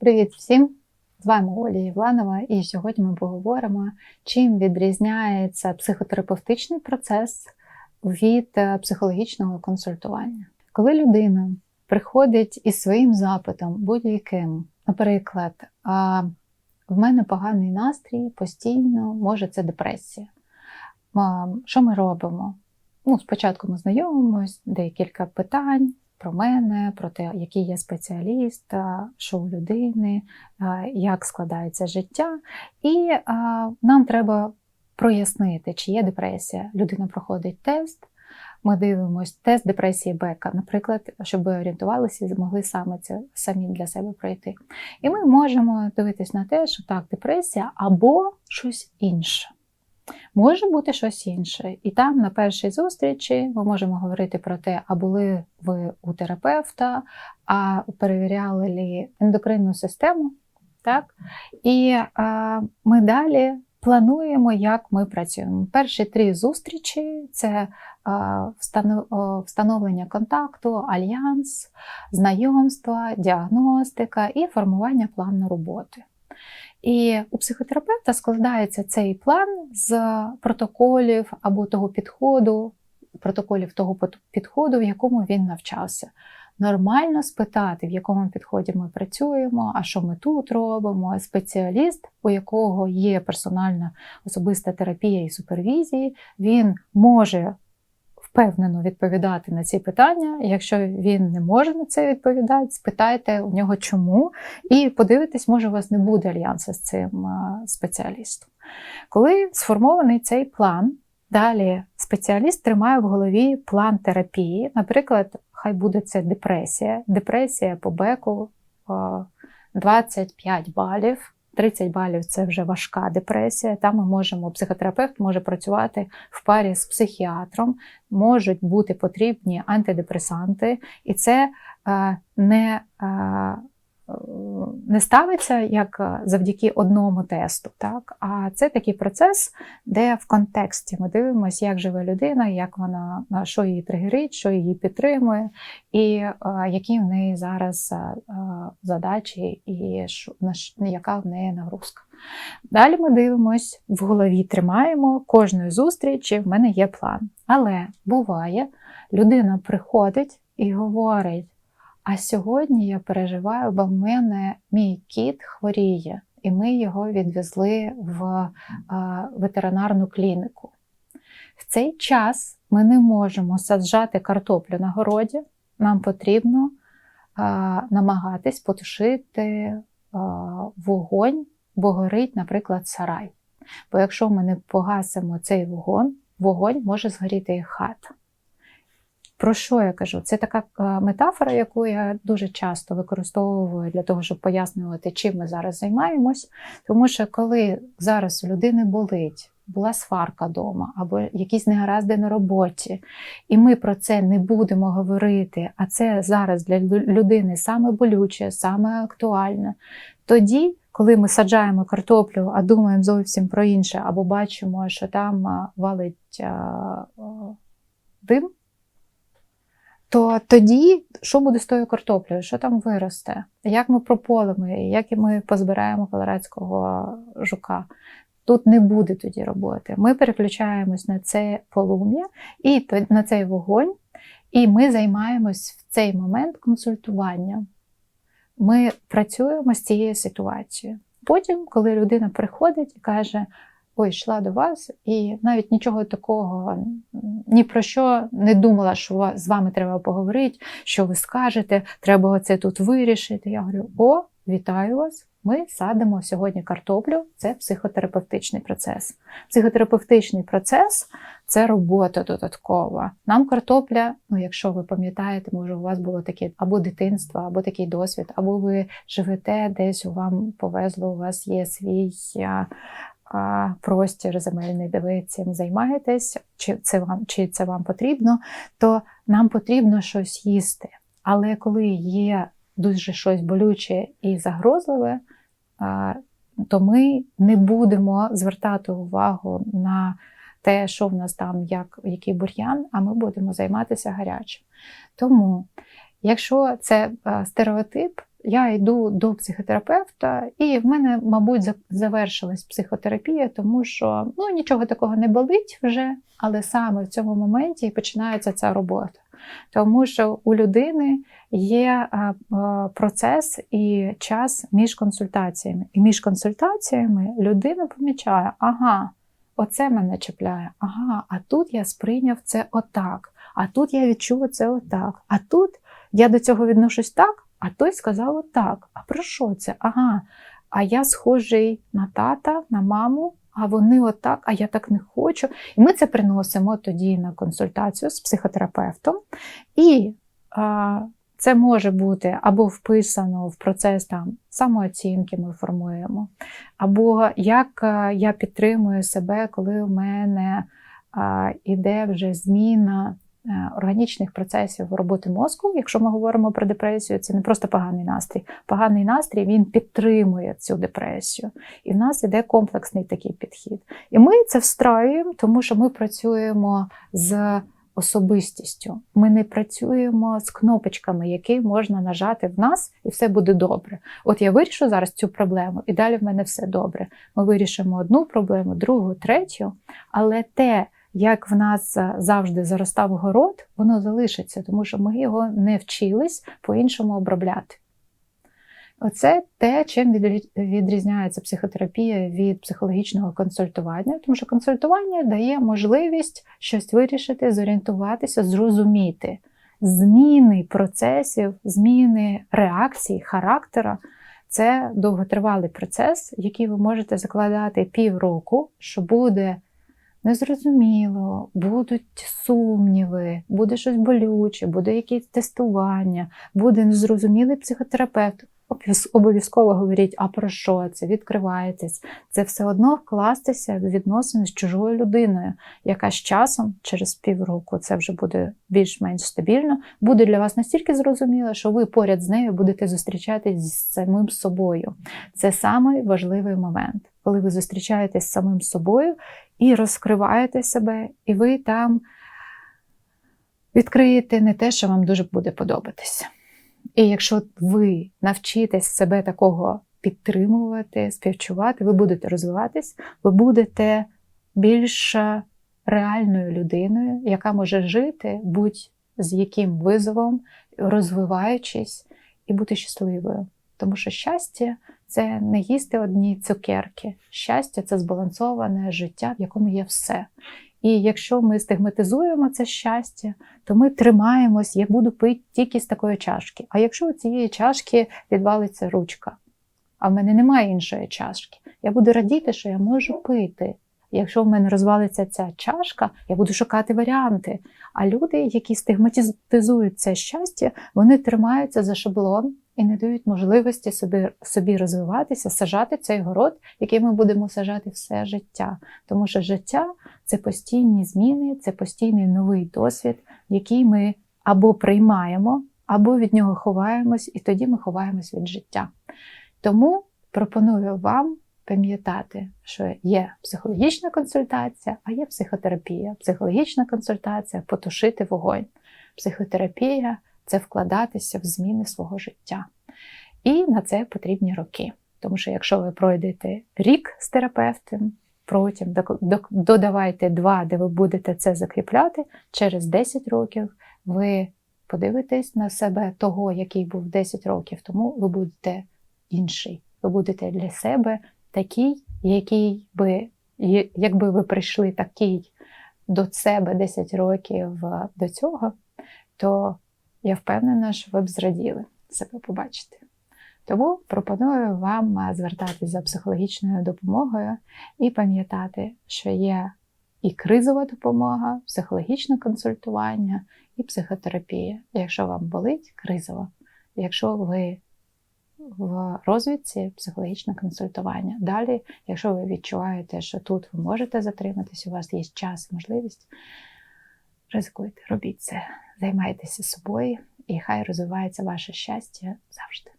Привіт всім! З вами Оля Євланова, і сьогодні ми поговоримо, чим відрізняється психотерапевтичний процес від е, психологічного консультування. Коли людина приходить із своїм запитом будь-яким, наприклад, в мене поганий настрій постійно, може це депресія. Що ми робимо? Ну, Спочатку ми знайомимось, декілька питань про мене, про те, який я спеціаліст, що у людини, як складається життя. І нам треба прояснити, чи є депресія. Людина проходить тест. Ми дивимося тест депресії Бека, наприклад, щоб ви орієнтувалися і змогли саме це самі для себе пройти. І ми можемо дивитись на те, що так, депресія або щось інше. Може бути щось інше. І там на першій зустрічі ми можемо говорити про те, а були ви у терапевта, а перевіряли ли ендокринну систему. Так? І а, ми далі плануємо, як ми працюємо. Перші три зустрічі це встановлення контакту, альянс, знайомства, діагностика і формування плану роботи. І у психотерапевта складається цей план з протоколів або того підходу, протоколів того підходу, в якому він навчався. Нормально спитати, в якому підході ми працюємо, а що ми тут робимо. Спеціаліст, у якого є персональна особиста терапія і супервізії, він може впевнено відповідати на ці питання. Якщо він не може на це відповідати, спитайте у нього чому, і подивитись, може, у вас не буде альянсу з цим спеціалістом. Коли сформований цей план, далі спеціаліст тримає в голові план терапії, наприклад, хай буде це депресія, депресія по беку 25 балів. 30 балів це вже важка депресія. Там ми можемо, психотерапевт може працювати в парі з психіатром, можуть бути потрібні антидепресанти, і це е, не е, не ставиться як е, завдяки одному тесту. Так? А це такий процес, де в контексті ми дивимося, як живе людина, як вона, що її тригерить, що її підтримує, і е, які в неї зараз е, задачі, і яка в неї нагрузка. Далі ми дивимося, в голові тримаємо кожної зустрічі, в мене є план. Але буває, людина приходить і говорить. А сьогодні я переживаю, бо в мене мій кіт хворіє, і ми його відвезли в ветеринарну клініку. В цей час ми не можемо саджати картоплю на городі, нам потрібно намагатись потушити вогонь, бо горить, наприклад, сарай. Бо якщо ми не погасимо цей вогонь, вогонь може згоріти і хата. Про що я кажу? Це така е, метафора, яку я дуже часто використовую для того, щоб пояснювати, чим ми зараз займаємось. Тому що коли зараз у людини болить, була сварка вдома, або якісь негаразди на роботі, і ми про це не будемо говорити, а це зараз для людини саме болюче, саме актуальне, тоді. Коли ми саджаємо картоплю, а думаємо зовсім про інше, або бачимо, що там валить дим, то тоді що буде з тою картоплею? Що там виросте? Як ми прополимо як ми позбираємо колорадського жука? Тут не буде тоді роботи. Ми переключаємось на це полум'я і на цей вогонь, і ми займаємось в цей момент консультуванням. Ми працюємо з цією ситуацією. Потім, коли людина приходить і каже, ой, йшла до вас, і навіть нічого такого ні про що не думала, що з вами треба поговорити, що ви скажете, треба це тут вирішити. Я говорю: о, вітаю вас! Ми садимо сьогодні картоплю, це психотерапевтичний процес. Психотерапевтичний процес це робота додаткова. Нам картопля, ну якщо ви пам'ятаєте, може у вас було таке або дитинство, або такий досвід, або ви живете десь у вам повезло, у вас є свій простір земельний, де ви цим займаєтесь, чи це вам чи це вам потрібно, то нам потрібно щось їсти. Але коли є дуже щось болюче і загрозливе, то ми не будемо звертати увагу на те, що в нас там, як який бур'ян, а ми будемо займатися гарячим. Тому, якщо це стереотип, я йду до психотерапевта, і в мене, мабуть, завершилась психотерапія, тому що ну, нічого такого не болить вже, але саме в цьому моменті починається ця робота. Тому що у людини є процес і час між консультаціями. І між консультаціями людина помічає, ага, оце мене чіпляє, ага, а тут я сприйняв це отак, а тут я відчув це отак, а тут я до цього відношусь так, а той сказав отак. А про що це? Ага, а я схожий на тата, на маму, а вони отак, а я так не хочу. І ми це приносимо тоді на консультацію з психотерапевтом. І а, це може бути або вписано в процес там самооцінки ми формуємо, або як а, я підтримую себе, коли в мене а, іде вже зміна е, органічних процесів роботи мозку. Якщо ми говоримо про депресію, це не просто поганий настрій. Поганий настрій він підтримує цю депресію. І в нас іде комплексний такий підхід. І ми це встраюємо, тому що ми працюємо з особистістю. Ми не працюємо з кнопочками, які можна нажати в нас, і все буде добре. От я вирішу зараз цю проблему, і далі в мене все добре. Ми вирішимо одну проблему, другу, третю, але те, як в нас завжди заростав город, воно залишиться, тому що ми його не вчились по-іншому обробляти. Оце те, чим відрізняється психотерапія від психологічного консультування, тому що консультування дає можливість щось вирішити, зорієнтуватися, зрозуміти зміни процесів, зміни реакцій, характера. Це довготривалий процес, який ви можете закладати півроку, що буде незрозуміло, будуть сумніви, буде щось болюче, буде якесь тестування, буде незрозумілий психотерапевт. Обов'яз- Обов'язково говоріть, а про що це? Відкриваєтесь. Це все одно вкластися в відносини з чужою людиною, яка з часом, через півроку, це вже буде більш-менш стабільно, буде для вас настільки зрозуміло, що ви поряд з нею будете зустрічатись з самим собою. Це самий важливий момент, коли ви зустрічаєтесь з самим собою і розкриваєте себе, і ви там відкриєте не те, що вам дуже буде подобатися. І якщо ви навчитесь себе такого підтримувати, співчувати, ви будете розвиватись, ви будете більш реальною людиною, яка може жити будь-з яким визовом, розвиваючись і бути щасливою. Тому що щастя це не їсти одні цукерки. Щастя це збалансоване життя, в якому є все. І якщо ми стигматизуємо це щастя, то ми тримаємось, я буду пити тільки з такої чашки. А якщо у цієї чашки відвалиться ручка, а в мене немає іншої чашки, я буду радіти, що я можу пити. Якщо в мене розвалиться ця чашка, я буду шукати варіанти. А люди, які стигматизують це щастя, вони тримаються за шаблон і не дають можливості собі, собі розвиватися, сажати цей город, який ми будемо сажати все життя. Тому що життя це постійні зміни, це постійний новий досвід, який ми або приймаємо, або від нього ховаємось, і тоді ми ховаємось від життя. Тому пропоную вам пам'ятати, що є психологічна консультація, а є психотерапія. Психологічна консультація потушити вогонь. Психотерапія це вкладатися в зміни свого життя. І на це потрібні роки. Тому що якщо ви пройдете рік з терапевтом, потім додавайте два, де ви будете це закріпляти, через 10 років ви подивитесь на себе того, який був 10 років тому, ви будете інший. Ви будете для себе такий, який би, якби ви прийшли такий до себе 10 років до цього, то я впевнена, що ви б зраділи себе побачити. Тому пропоную вам звертатися за психологічною допомогою і пам'ятати, що є і кризова допомога, психологічне консультування, і психотерапія. Якщо вам болить, кризово. Якщо ви в розвідці психологічне консультування. Далі, якщо ви відчуваєте, що тут ви можете затриматись, у вас є час і можливість, ризикуйте, робіть це, займайтеся собою, і хай розвивається ваше щастя завжди.